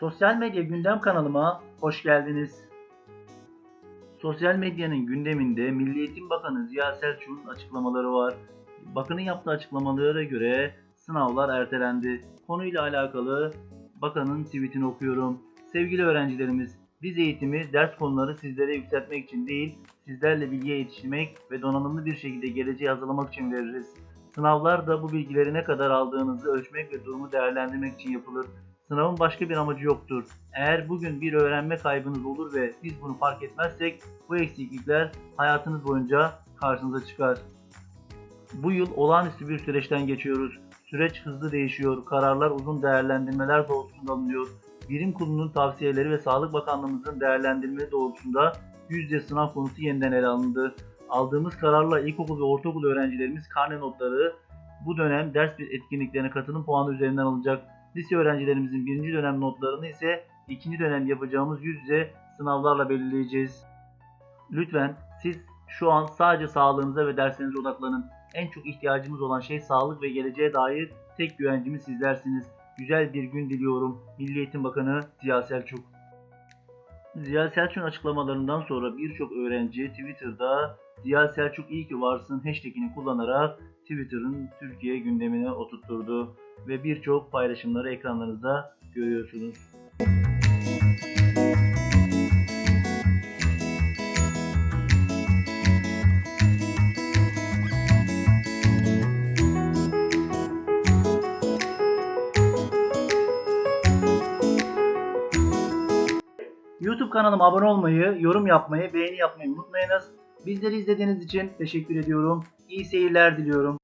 Sosyal medya gündem kanalıma hoş geldiniz. Sosyal medyanın gündeminde Milli Eğitim Bakanı Ziya Selçuk'un açıklamaları var. Bakanın yaptığı açıklamalara göre sınavlar ertelendi. Konuyla alakalı bakanın tweetini okuyorum. Sevgili öğrencilerimiz, biz eğitimi ders konuları sizlere yükseltmek için değil, sizlerle bilgiye yetişmek ve donanımlı bir şekilde geleceği hazırlamak için veririz. Sınavlar da bu bilgileri ne kadar aldığınızı ölçmek ve durumu değerlendirmek için yapılır. Sınavın başka bir amacı yoktur. Eğer bugün bir öğrenme kaybınız olur ve biz bunu fark etmezsek bu eksiklikler hayatınız boyunca karşınıza çıkar. Bu yıl olağanüstü bir süreçten geçiyoruz. Süreç hızlı değişiyor, kararlar uzun değerlendirmeler doğrultusunda alınıyor. Bilim Kurulu'nun tavsiyeleri ve Sağlık Bakanlığımızın değerlendirmeleri doğrultusunda yüz yüze sınav konusu yeniden ele alındı. Aldığımız kararla ilkokul ve ortaokul öğrencilerimiz karne notları bu dönem ders bir etkinliklerine katılım puanı üzerinden alınacak. Lise öğrencilerimizin birinci dönem notlarını ise ikinci dönem yapacağımız yüz yüze sınavlarla belirleyeceğiz. Lütfen siz şu an sadece sağlığınıza ve derslerinize odaklanın. En çok ihtiyacımız olan şey sağlık ve geleceğe dair tek güvencimiz sizlersiniz. Güzel bir gün diliyorum. Milli Eğitim Bakanı Ziya Selçuk. Ziya Selçuk'un açıklamalarından sonra birçok öğrenci Twitter'da Ziya Selçuk iyi ki varsın hashtagini kullanarak Twitter'ın Türkiye gündemine oturtturdu ve birçok paylaşımları ekranlarınızda görüyorsunuz. YouTube kanalıma abone olmayı, yorum yapmayı, beğeni yapmayı unutmayınız. Bizleri izlediğiniz için teşekkür ediyorum. İyi seyirler diliyorum.